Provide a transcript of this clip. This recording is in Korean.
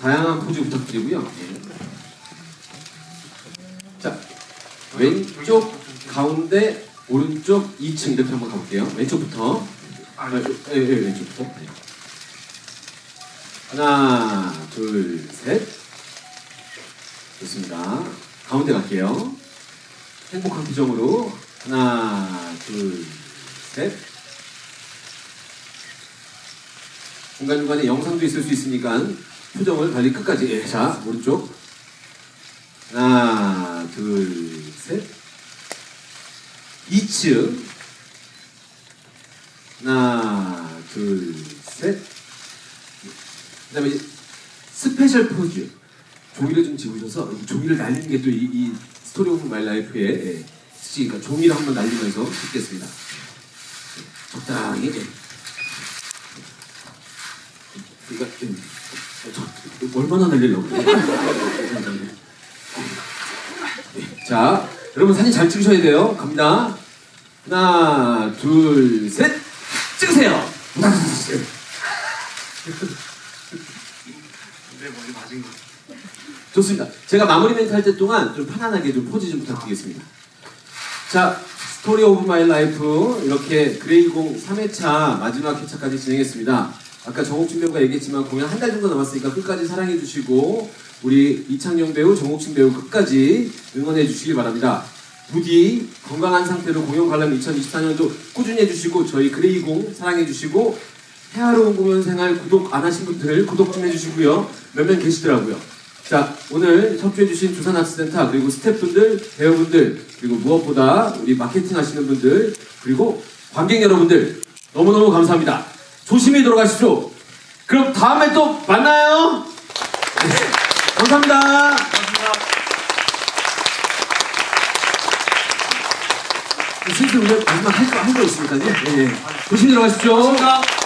다양한 포즈 부탁드리고요. 예. 자, 왼쪽, 가운데, 오른쪽, 2층 이렇게 한번 가볼게요. 왼쪽부터. 아, 예, 예, 왼쪽부터. 네. 하나, 둘, 셋. 좋습니다. 가운데 갈게요. 행복한 표정으로. 하나, 둘, 셋. 중간중간에 영상도 있을 수 있으니까 표정을 관리 끝까지. 예, 자, 오른쪽. 하나, 둘, 셋. 2층. 하나, 둘, 셋. 그 다음에 스페셜 포즈. 종이를 좀 집으셔서 이 종이를 날리는 게 또 이, 이 스토리 오브 마이 라이프의 예, 스티니까 종이를 한번 날리면서 찍겠습니다. 예, 적당히. 저, 얼마나 날리려고 그래? 예, 자, 여러분 사진 잘 찍으셔야 돼요. 갑니다. 하나, 둘, 셋. 찍으세요. 내 머리 맞은 거. 좋습니다. 제가 마무리 멘트 할 때 동안 좀 편안하게 좀 포즈 좀 부탁드리겠습니다. 자, 스토리 오브 마이 라이프 이렇게 그레이공 3회차 마지막 회차까지 진행했습니다. 아까 정옥진 배우가 얘기했지만 공연 한 달 정도 남았으니까 끝까지 사랑해 주시고 우리 이창용 배우, 정옥진 배우 끝까지 응원해 주시기 바랍니다. 부디 건강한 상태로 공연 관람 2024년도 꾸준히 해주시고 저희 그레이공 사랑해 주시고 해화로운 공연 생활 구독 안 하신 분들 구독 좀 해주시고요. 몇 명 계시더라고요. 자, 오늘 협조해주신 두산아트센터 그리고 스태프분들, 배우분들 그리고 무엇보다 우리 마케팅 하시는 분들 그리고 관객 여러분들 너무너무 감사합니다. 조심히 돌아가십시오. 그럼 다음에 또 만나요. 네, 감사합니다. 감사합니다. 슬슬 우리 마지막 할거 있으니까요. 예, 예. 조심히 들어가십시오. 고맙습니다.